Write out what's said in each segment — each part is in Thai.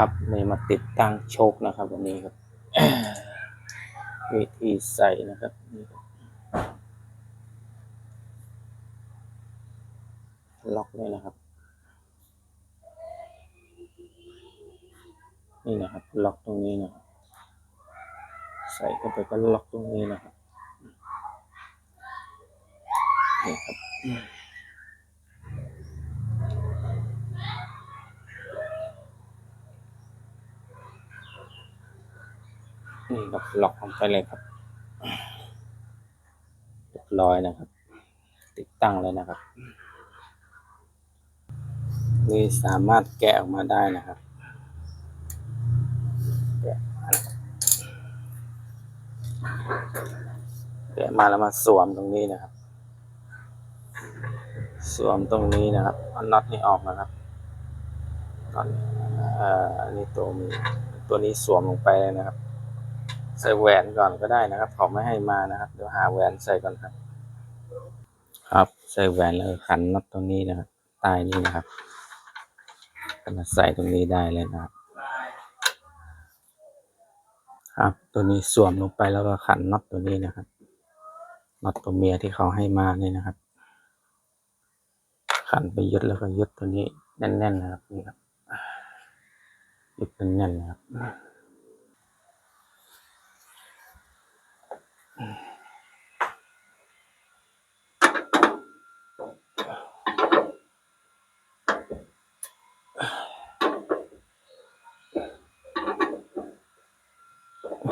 ครับเลยมาติดตั้งโชคนะครับวันนี้ครับวิธีใส่นะครับนี่ครับล็อกเลยนะครับ นี่นะครับ ล็อกตรงนี้นะครับใส่เข้าไปก็ล็อกตรงนี้นะครับนี่ครับ นี่ครับล็อกลงไปเลยครับเรียบร้อยนะครับ ติดตั้งเลยนะครับนี่สามารถแกะออกมาได้นะครับแกะมาแกะมาแล้วมาสวมตรงนี้นะครับ สวมตรงนี้นะครับเอาน็อตนี้ออกนะครับน็อตเอ่ออันนี้ตัวตัวนี้สวมลงไปเลยนะครับ ใส่แหวนก่อนก็ได้นะครับเขาไม่ให้มานะครับเดี๋ยวหาแหวนใส่ก่อนครับ ครับใส่แหวนแล้วขันน็อตตรงนี้นะครับใต้นี้นะครับก็มาใส่ตรงนี้ได้เลยนะครับ ครับตัวนี้สวมลงไปแล้วก็ขันน็อตตัวนี้นะครับน็อตตัวเมียที่เขาให้มานี่นะครับ ขันไปยึดแล้วก็ยึดตัวนี้แน่นๆนะครับนี่ครับยึดแน่นๆนะครับ โอ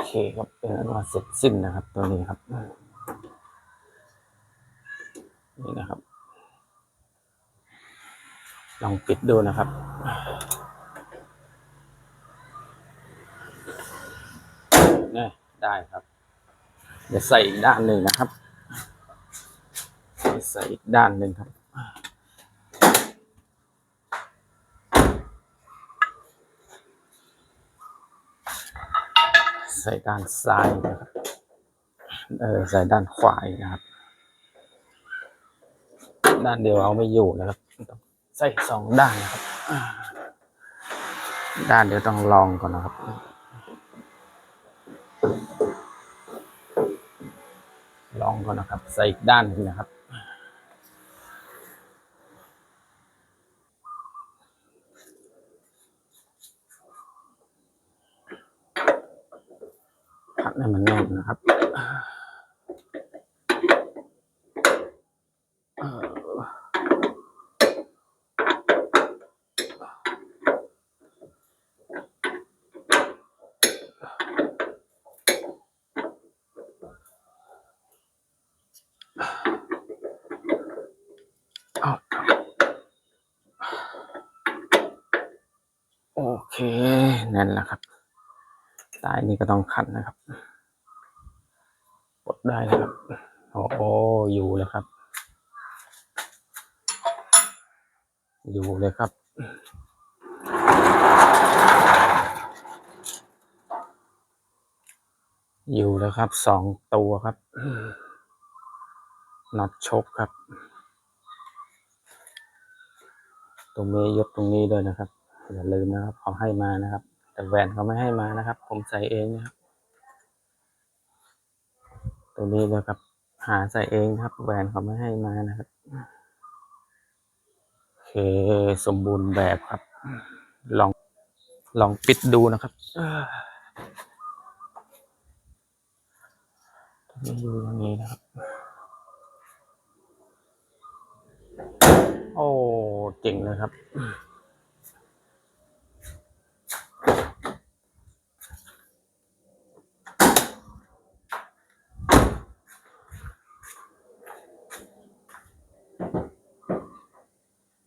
เคครับ เป็นอันว่าเสร็จสิ้นนะครับ ตัวนี้ครับ นี่นะครับ ลองปิดดูนะครับนี่ได้ครับ เดี๋ยวใส่อีกด้านหนึ่งนะครับ ใส่อีกด้านหนึ่งครับ ใส่ด้านซ้ายนะครับเออใส่ด้านขวาอีกนะครับ ด้านเดียวเอาไม่อยู่นะครับ ใส่สองด้านนะครับ ด้านเดียวต้องลองก่อนนะครับ ก่อนนะครับ ใส่อีกด้านนึงนะครับ พักให้มันแน่นนะครับ โอเคแน่นแหล้วครับสายนี้ก็ต้องขันนะครับกดได้นะครับ โอ้โหอยู่เลยครับ อยู่เลยครับ อยู่เลยครับสองตัวครับน็อตชกครับ ตรงนี้ยกตรงนี้ด้วยนะครับ อย่าลืมนะครับเขาให้มานะครับ แต่แหวนเขาไม่ให้มานะครับ ผมใส่เองนะครับ ตัวนี้นะครับ หาใส่เองครับแหวนเขาไม่ให้มานะครับโอเคสมบูรณ์แบบครับ ลองลองปิดดูนะครับเอ้อตัวนี้อยู่อย่างนี้นะครับ โอ้ เจ๋งเลยครับ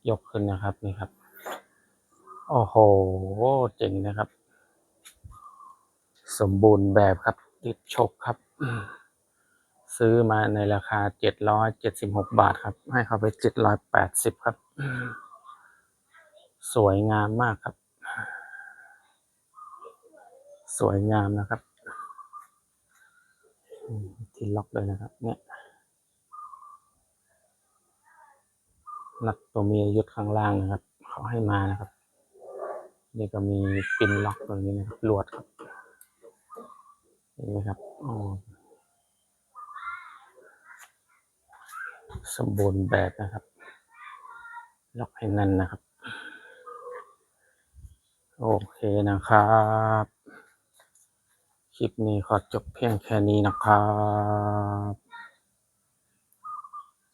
ยกขึ้นนะครับนี่ครับ โอ้โหเจ๋งนะครับ สมบูรณ์แบบครับ ติดชกครับ ซื้อมาในราคาเจ็ดร้อยเจ็ดสิบหกบาทครับ ให้เขาไปเจ็ดร้อยแปดสิบครับ สวยงามมากครับ สวยงามนะครับ ที่ล็อกเลยนะครับ เนี่ย นัดตัวเมียยุดข้างล่างนะครับ เขาให้มานะครับ นี่ก็มีปินล็อกตรงนี้นะครับลวดครับเห็นไหมครับอ๋อสมบูรณ์แบบนะครับ ล็อกให้แนั่นนะครับ โอเคนะครับคลิปนี้ขอจบเพียงแค่นี้นะครับ